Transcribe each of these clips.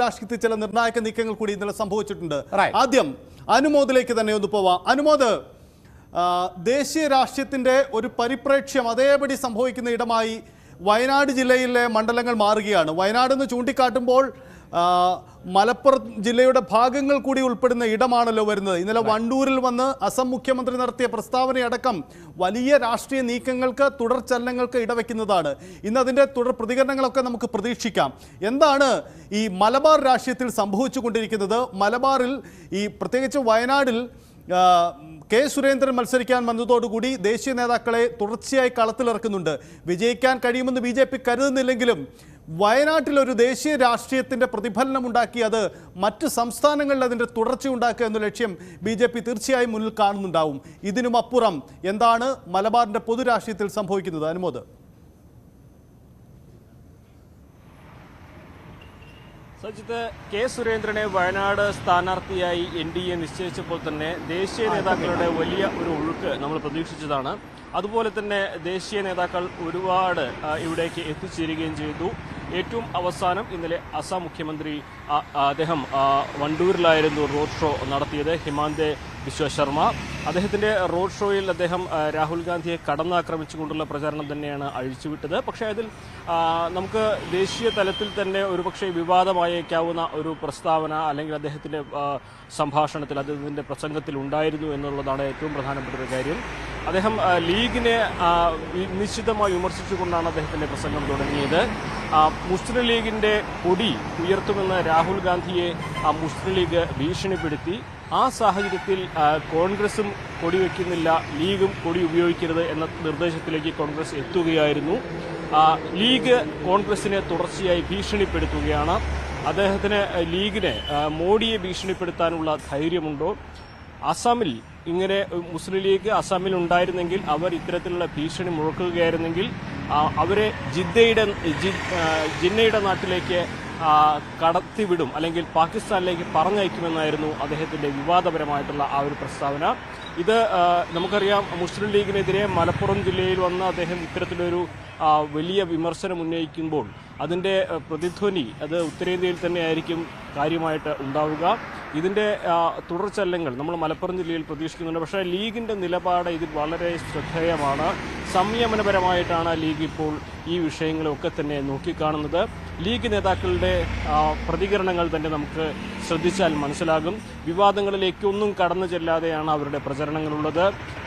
രാഷ്ട്രീയത്തിൽ ചില നിർണായക നീക്കങ്ങൾ കൂടി ഇന്നലെ സംഭവിച്ചിട്ടുണ്ട്. ആദ്യം അനുമോദിലേക്ക് തന്നെ ഒന്ന് പോവാം. അനുമോദ് ദേശീയ രാഷ്ട്രീയത്തിന്റെ ഒരു പരിപ്രേക്ഷ്യം അതേപടി സംഭവിക്കുന്ന ഇടമായി വയനാട് ജില്ലയിലെ മണ്ഡലങ്ങൾ മാറുകയാണ്. വയനാട് എന്ന് ചൂണ്ടിക്കാട്ടുമ്പോൾ മലപ്പുറം ജില്ലയുടെ ഭാഗങ്ങൾ കൂടി ഉൾപ്പെടുന്ന ഇടമാണല്ലോ വരുന്നത്. ഇന്നലെ വണ്ടൂരിൽ വന്ന് അസം മുഖ്യമന്ത്രി നടത്തിയ പ്രസ്താവനയടക്കം വലിയ രാഷ്ട്രീയ നീക്കങ്ങൾക്ക് തുടർ ചലനങ്ങൾക്ക് ഇടവെക്കുന്നതാണ്. ഇന്ന് അതിന്റെ തുടർ പ്രതികരണങ്ങളൊക്കെ നമുക്ക് പ്രതീക്ഷിക്കാം. എന്താണ് ഈ മലബാർ രാഷ്ട്രീയത്തിൽ സംഭവിച്ചുകൊണ്ടിരിക്കുന്നത്? മലബാറിൽ ഈ പ്രത്യേകിച്ച് വയനാടിൽ കെ സുരേന്ദ്രൻ മത്സരിക്കാൻ വന്നതോടുകൂടി ദേശീയ നേതാക്കളെ തുടർച്ചയായി കളത്തിലിറക്കുന്നുണ്ട്. വിജയിക്കാൻ കഴിയുമെന്ന് ബി ജെ പി കരുതുന്നില്ലെങ്കിലും വയനാട്ടിൽ ഒരു ദേശീയ രാഷ്ട്രീയത്തിന്റെ പ്രതിഫലനം ഉണ്ടാക്കി അത് മറ്റ് സംസ്ഥാനങ്ങളിൽ അതിന്റെ തുടർച്ച ഉണ്ടാക്കുക എന്ന ലക്ഷ്യം ബി ജെ പി തീർച്ചയായും മുന്നിൽ കാണുന്നുണ്ടാവും. ഇതിനും അപ്പുറം എന്താണ് മലബാറിന്റെ പൊതുരാഷ്ട്രീയത്തിൽ സംഭവിക്കുന്നത്? അനുമോദ്. സജിത്ത് കെ സുരേന്ദ്രനെ വയനാട് സ്ഥാനാർത്ഥിയായി എൻ ഡി എ നിശ്ചയിച്ചപ്പോൾ തന്നെ ദേശീയ നേതാക്കളുടെ വലിയ ഒരു ഒഴുക്ക് നമ്മൾ പ്രതീക്ഷിച്ചതാണ്. അതുപോലെ തന്നെ ദേശീയ നേതാക്കൾ ഒരുപാട് ഇവിടേക്ക് എത്തിച്ചേരുകയും ചെയ്തു. ഏറ്റവും അവസാനം ഇന്നലെ അസം മുഖ്യമന്ത്രി അദ്ദേഹം വണ്ടൂരിലായിരുന്നു റോഡ് ഷോ നടത്തിയത്. ഹിമാന്തെ ബിശ്വ ശർമ്മ. അദ്ദേഹത്തിന്റെ റോഡ് ഷോയിൽ അദ്ദേഹം രാഹുൽ ഗാന്ധിയെ കടന്നാക്രമിച്ചുകൊണ്ടുള്ള പ്രചാരണം തന്നെയാണ് അഴിച്ചുവിട്ടത്. പക്ഷേ അതിൽ നമുക്ക് ദേശീയ തലത്തിൽ തന്നെ ഒരുപക്ഷെ വിവാദമായേക്കാവുന്ന ഒരു പ്രസ്താവന അല്ലെങ്കിൽ അദ്ദേഹത്തിന്റെ സംഭാഷണത്തിൽ അദ്ദേഹത്തിന്റെ പ്രസംഗത്തിൽ ഉണ്ടായിരുന്നു എന്നുള്ളതാണ് ഏറ്റവും പ്രധാനപ്പെട്ട ഒരു കാര്യം. അദ്ദേഹം ലീഗിനെ നിശ്ചിതമായി വിമർശിച്ചുകൊണ്ടാണ് അദ്ദേഹത്തിന്റെ പ്രസംഗം തുടങ്ങിയത്. മുസ്ലിം ലീഗിന്റെ കൊടി ഉയർത്തുമെന്ന് രാഹുൽ ഗാന്ധിയെ മുസ്ലിം ലീഗ് ഭീഷണിപ്പെടുത്തി. ആ സാഹചര്യത്തിൽ കോൺഗ്രസും കൊടി വയ്ക്കുന്നില്ല ലീഗും കൊടി ഉപയോഗിക്കരുത് എന്ന നിർദ്ദേശത്തിലേക്ക് കോൺഗ്രസ് എത്തുകയായിരുന്നു. ലീഗ് കോൺഗ്രസിനെ തുടർച്ചയായി ഭീഷണിപ്പെടുത്തുകയാണ്. അദ്ദേഹത്തിന് ലീഗിനെ മോഡിയെ ഭീഷണിപ്പെടുത്താനുള്ള ധൈര്യമുണ്ടോ? അസാമിൽ ഇങ്ങനെ മുസ്ലിം ലീഗ് അസാമിൽ ഉണ്ടായിരുന്നെങ്കിൽ അവർ ഇത്തരത്തിലുള്ള ഭീഷണി മുഴക്കുകയായിരുന്നെങ്കിൽ അവരെ ജിദ്ദയുടെ ജിന്നയുടെ നാട്ടിലേക്ക് കടത്തിവിടും അല്ലെങ്കിൽ പാകിസ്ഥാനിലേക്ക് പറഞ്ഞയക്കുമെന്നായിരുന്നു അദ്ദേഹത്തിന്റെ വിവാദപരമായിട്ടുള്ള ആ ഒരു പ്രസ്താവന. ഇത് നമുക്കറിയാം മുസ്ലിം ലീഗിനെതിരെ മലപ്പുറം ജില്ലയിൽ വന്ന അദ്ദേഹം ഇത്തരത്തിലൊരു വലിയ വിമർശനം ഉന്നയിക്കുമ്പോൾ അതിന്റെ പ്രതിധ്വനി അത് ഉത്തരേന്ത്യയിൽ തന്നെ ആയിരിക്കും കാര്യമായിട്ട് ഉണ്ടാവുക. ഇതിന്റെ തുടർച്ചല്ലങ്ങൾ നമ്മൾ മലപ്പുറം ജില്ലയിൽ പ്രതീക്ഷിക്കുന്നുണ്ട്. പക്ഷേ ലീഗിന്റെ നിലപാട് ഇതിൽ വളരെ ശ്രദ്ധേയമാണ്. സംയമനപരമായിട്ടാണ് ലീഗ് ഇപ്പോൾ ഈ വിഷയങ്ങളൊക്കെ തന്നെ നോക്കിക്കാണുന്നത്. ലീഗ് നേതാക്കളുടെ പ്രതികരണങ്ങൾ തന്നെ നമുക്ക് ശ്രദ്ധിച്ചാൽ മനസ്സിലാകും. വിവാദങ്ങളിലേക്കൊന്നും കടന്നു ചെല്ലാതെയാണ് അവരുടെ പ്രചരണങ്ങളുള്ളത്.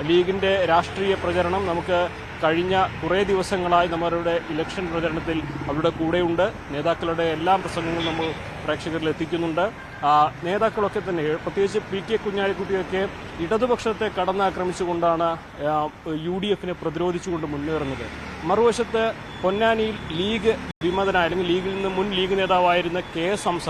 ലീഗിന്റെ രാഷ്ട്രീയ പ്രചരണം നമുക്ക് കഴിഞ്ഞ കുറേ ദിവസങ്ങളായി നമ്മളുടെ ഇലക്ഷൻ പ്രചരണത്തിൽ അവരുടെ കൂടെയുണ്ട്. നേതാക്കളുടെ എല്ലാ പ്രസംഗങ്ങളും നമ്മൾ പ്രേക്ഷകരിൽ എത്തിക്കുന്നുണ്ട്. നേതാക്കളൊക്കെ തന്നെ പ്രത്യേകിച്ച് പി കെ കുഞ്ഞാലിക്കുട്ടിയൊക്കെ ഇടതുപക്ഷത്തെ കടന്നാക്രമിച്ചുകൊണ്ടാണ് യു ഡി എഫിനെ പ്രതിരോധിച്ചുകൊണ്ട് മുന്നേറുന്നത്. മറുവശത്ത് പൊന്നാനിയിൽ ലീഗ് വിമതനായ അല്ലെങ്കിൽ ലീഗിൽ നിന്ന് മുൻ ലീഗ് നേതാവായിരുന്ന കെ എസ് ഹംസ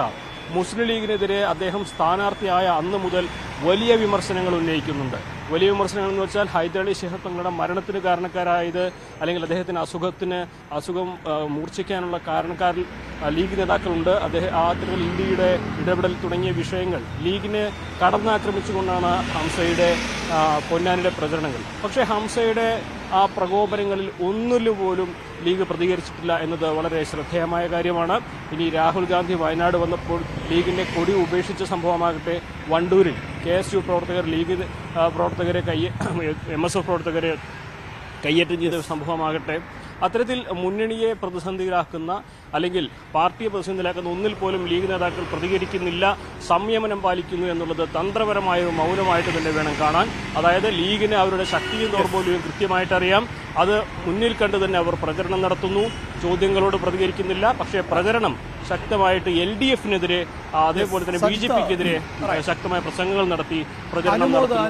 മുസ്ലിം ലീഗിനെതിരെ അദ്ദേഹം സ്ഥാനാർത്ഥിയായ അന്ന് മുതൽ വലിയ വിമർശനങ്ങൾ ഉന്നയിക്കുന്നുണ്ട്. വലിയ വിമർശനങ്ങൾ എന്ന് വെച്ചാൽ ഹൈദരലി ഷെഹർ തങ്ങളുടെ മരണത്തിന് കാരണക്കാരായത് അല്ലെങ്കിൽ അദ്ദേഹത്തിന് അസുഖത്തിന് അസുഖം മൂർച്ഛിക്കാനുള്ള കാരണക്കാരിൽ ലീഗ് നേതാക്കളുണ്ട്. അദ്ദേഹം ആ അത്തരത്തിൽ ഇന്ത്യയുടെ ഇടപെടൽ തുടങ്ങിയ വിഷയങ്ങൾ ലീഗിനെ കടന്നാക്രമിച്ചുകൊണ്ടാണ് ഹംസയുടെ പൊന്നാനിയുടെ പ്രചരണങ്ങൾ. പക്ഷേ ഹംസയുടെ ആ പ്രകോപനങ്ങളിൽ ഒന്നിലും പോലും ലീഗ് പ്രതികരിച്ചിട്ടില്ല എന്നത് വളരെ ശ്രദ്ധേയമായ കാര്യമാണ്. ഇനി രാഹുൽ ഗാന്ധി വയനാട് വന്നപ്പോൾ ലീഗിന്റെ കൊടി ഉപേക്ഷിച്ച സംഭവമാകട്ടെ. വണ്ടൂരിൽ കെ എസ് യു പ്രവർത്തകർ ലീഗ് പ്രവർത്തകരെ കൈ എം എസ് എഫ് പ്രവർത്തകരെ കയ്യേറ്റം ചെയ്ത സംഭവമാകട്ടെ. അത്തരത്തിൽ മുന്നണിയെ പ്രതിസന്ധിയിലാക്കുന്ന അല്ലെങ്കിൽ പാർട്ടിയെ പ്രതിസന്ധിയിലാക്കുന്ന ഒന്നിൽ പോലും ലീഗ് നേതാക്കൾ പ്രതികരിക്കുന്നില്ല സംയമനം പാലിക്കുന്നു എന്നുള്ളത് തന്ത്രപരമായ ഒരു മൗനമായിട്ട് തന്നെ വേണം കാണാൻ. അതായത് ലീഗിന് അവരുടെ ശക്തിയും ദൗർബല്യവും കൃത്യമായിട്ടറിയാം അത് മുന്നിൽ കണ്ട് തന്നെ അവർ പ്രചരണം നടത്തുന്നു. ചോദ്യങ്ങളോട് പ്രതികരിക്കുന്നില്ല. പക്ഷേ പ്രചരണം ശക്തമായിട്ട് എൽ ഡി എഫിനെതിരെ അതേപോലെ തന്നെ ബി ജെ പിക്കെതിരെ ശക്തമായ പ്രസംഗങ്ങൾ നടത്തി പ്രചരണം നടത്തുന്നു.